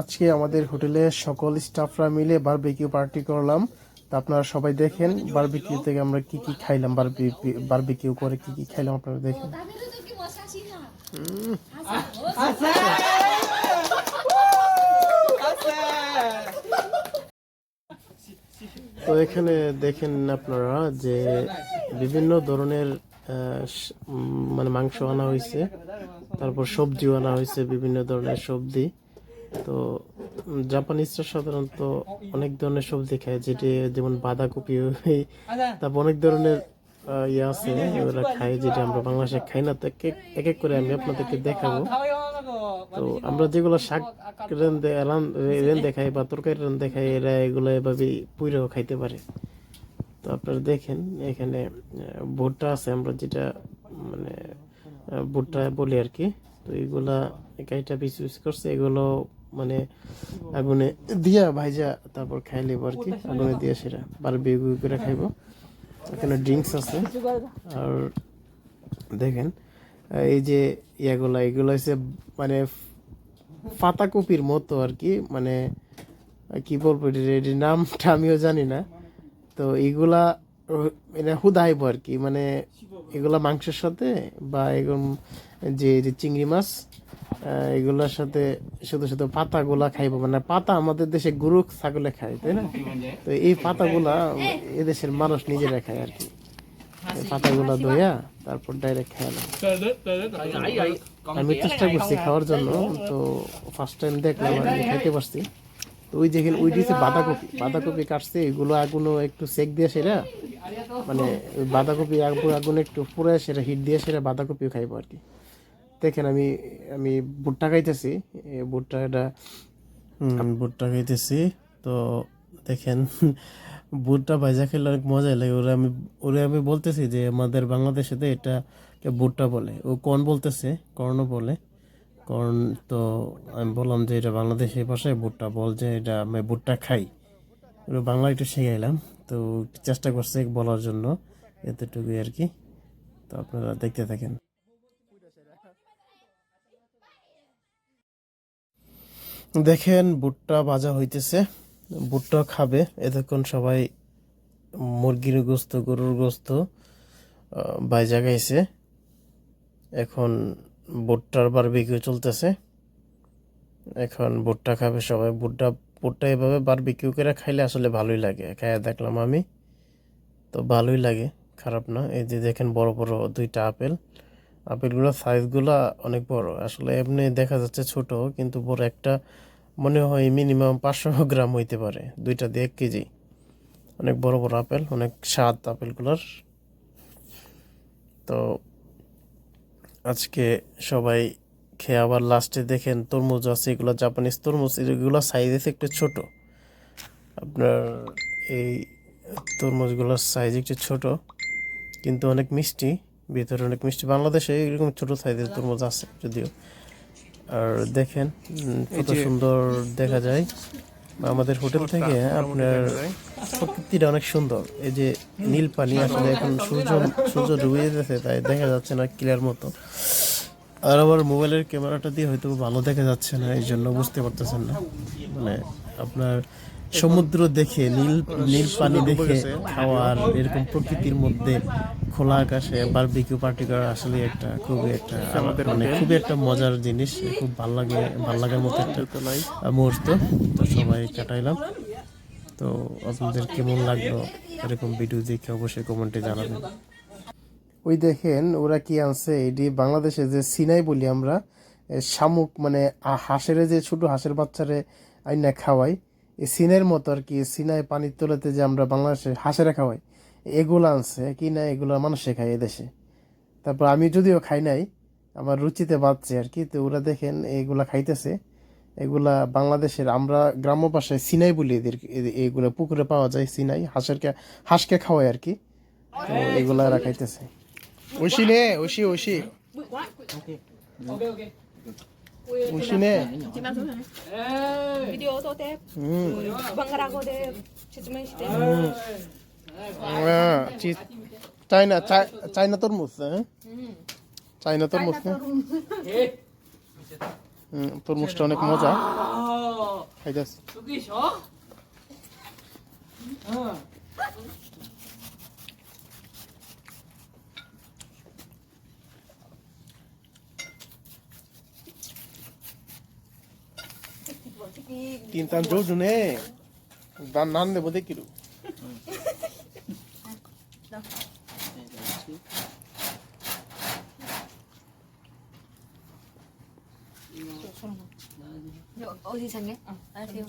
আজকে আমাদের হোটেলে সকল স্টাফরা মিলে বারবিকিউ পার্টি করলাম। তা আপনারা সবাই দেখেন বারবিকিউ থেকে আমরা কি কি খাইলাম বারবিকিউ করে কি কি খাইলাম আপনারা দেখেন। তো এখানে দেখেন আপনারা যে বিভিন্ন ধরনের মানে মাংস আনা হয়েছে তারপর সবজিও আনা হয়েছে বিভিন্ন ধরনের সবজি। তো জাপানিজরা সাধারণত অনেক ধরনের সবজি খায়, যেটি যেমন বাঁধাকপি তারপর অনেক ধরনের ইয়ে আছে ওরা খায়, যেটা আমরা বাংলাদেশে খাই না, তো এক এক- করে আমি আপনাদেরকে দেখাবো। তো আমরা যেগুলো শাক রান দেখাই বা তরকারি রান দেখাই এরা এগুলো এভাবে পুইরেও খাইতে পারে। তো আপনারা দেখেন, এখানে ভুট্টা আছে, আমরা যেটা মানে ভুট্টা বলি আর কি, তো এগুলা কাইটা পিস পিস করছে, এগুলো মানে আগুনে দিয়া ভাইজা তারপর খাই লিব আর কি? আগুনে দিয়া সেটা। বার বেগু করে খাইবো। এখানে ড্রিঙ্কস আছে। আর দেখেন, এই যে ইয়াগুলা, এগুলো হচ্ছে মানে পাতাকপির মতো আর কি। মানে কি বলব এটির? নামটা আমিও জানি না। তো এগুলা ও- মানে হুদাইব আর কি। মানে এগুলা মাংসের সাথে বা এরকম যে চিংড়ি মাছ এগুলোর সাথে শুধু শুধু পাতাগুলা খাইবো মানে পাতা আমাদের দেশে গরু ছাগলে খায়, তাই না? তো এই পাতাগুলা এদেশের মানুষ নিজেরা খায় আর কি। পাতাগুলা ধোয়া তারপর ডাইরেক্ট খাইলাম আমি চেষ্টা করছি খাওয়ার জন্য, তো ফার্স্ট টাইম দেখলাম, আমি খাইতে পারছি। তো ওই যেখানে ওই দিয়েছে বাঁধাকপি বাঁধাকপি কাটছে, এগুলো আগুনও একটু সেক দিয়ে সেরা মানে বাঁধাকপি আগুন আগুন একটু পুরো সেরা, হিট দিয়ে সেরা বাঁধাকপিও খাইবো আর কি। দেখেন আমি আমি ভুট্টা খাইতেছি। ভুট্টা এটা আমি ভুট্টা খাইতেছি, তো দেখেন, ভুট্টা ভাজা খেলে অনেক মজা লাগে। ওরা আমি ওরা আমি বলতেছি যে আমাদের বাংলাদেশে তো এটা ভুট্টা বলে। ও কর্ন বলতেছে কর্ন বলে। কর্ন তো আমি বললাম যে এটা বাংলাদেশের ভাষায় ভুট্টা বল যে এটা আমি ভুট্টা খাই। ওরা বাংলা একটু শিখাইলাম, তো চেষ্টা করছে বলার জন্য, এতটুকুই আর কি। তো আপনারা দেখতে থাকেন। দেখেন, ভুট্টা ভাজা হইতেছে। ভুট্টা খাবে। এতক্ষণ সবাই মুরগির গোস্ত, গরুর গোস্ত ভাজা খাইছে। এখন ভুট্টার বারবিকিউ চলতেছে। এখন ভুট্টা খাবে সবাই। ভুট্টা ভুট্টা এভাবে বার বারবিকিউ করে খাইলে আসলে ভালোই লাগে। খাইয়া দেখলাম আমি। তো ভালোই লাগে, খারাপ না। এই যে দেখেন বড় বড় দুইটা আপেল। আপেলগুলো সাইজগুলো অনেক বড়। আসলে এমনি দেখা যাচ্ছে ছোট, কিন্তু বড় একটা মনে হয় মিনিমাম পাঁচশো গ্রাম হইতে পারে, দুইটা দিয়ে এক কেজি। অনেক বড় বড় আপেল, অনেক স্বাদ আপেলগুলোর। তো আজকে সবাই খেয়ে আবার লাস্টে দেখেন তরমুজ আছে, এগুলো জাপানিজ তরমুজ, এগুলো সাইজ আছে একটু ছোট। আপনার এই তরমুজগুলোর সাইজ একটু ছোট, কিন্তু অনেক মিষ্টি। ভিতরে অনেক মিষ্টি। বাংলাদেশে এরকম ছোট সাইজের তরমুজ আছে যদিও। আর দেখেন কত সুন্দর দেখা যায়। আমাদের হোটেল থেকে আপনার প্রকৃতিটা অনেক সুন্দর। এই যে নীল পানি আসলে এখন সূর্য সূর্য ডুবে যেতেছে তাই দেখা যাচ্ছে না ক্লিয়ার মতো। আর আমার মোবাইলের ক্যামেরাটা দিয়ে হয়তো ভালো দেখা যাচ্ছে না এই জন্য বুঝতে পারতেছেন না। মানে আপনার সমুদ্র দেখে নীল নীল পানি দেখে খাওয়ার এরকম প্রকৃতির মধ্যে খোলা আকাশে বারবিকিউ পার্টি করা আসলে একটা খুবই একটা মানে খুবই একটা মজার জিনিস খুব ভালো লাগে ভালো লাগার মতো একটা মুহূর্ত। তো সবাই কাটাইলাম। তো আপনাদের কেমন লাগল এরকম ভিডিও দেখে অবশ্যই কমেন্টে জানাবেন। ওই দেখেন ওরা কি আনছে? এটি বাংলাদেশে যে সিনাই বলি আমরা শামুক মানে হাঁসের যে ছোট হাঁসের বাচ্চারে আইনা খাওয়াই এই সিনের মতো আর কি সিনাই পানির তোলাতে যে আমরা বাংলাদেশে হাঁসেরা খাওয়াই এগুলো আনছে কি না এগুলো মানুষে খায় এদেশে তারপর আমি যদিও খাই নাই আমার রুচিতে বাঁচছে আর কি তো ওরা দেখেন এগুলা খাইতেছে। এগুলা বাংলাদেশের আমরা গ্রাম্য ভাষায় সিনাই বলি এদের এগুলো পুকুরে পাওয়া যায় সিনাই হাঁসেরকে হাঁসকে খাওয়াই আর কি। তো এগুলা এরা খাইতেছে। ওইশি নে ওইশি ওইশি ওইশি নে 비디오 도 돼. 방가라고 돼. 지금 시대. হ্যাঁ চি- চাইনা চাই- চাইনা তরমুজ হ্যাঁ চাইনা তরমুজ না হুম, তরমুজটা অনেক মজা খাইতাছি 여기서? 어. তিন তান জোর জুনে দান নান দেবো দেখিরু 어디 장래? 아, 대우.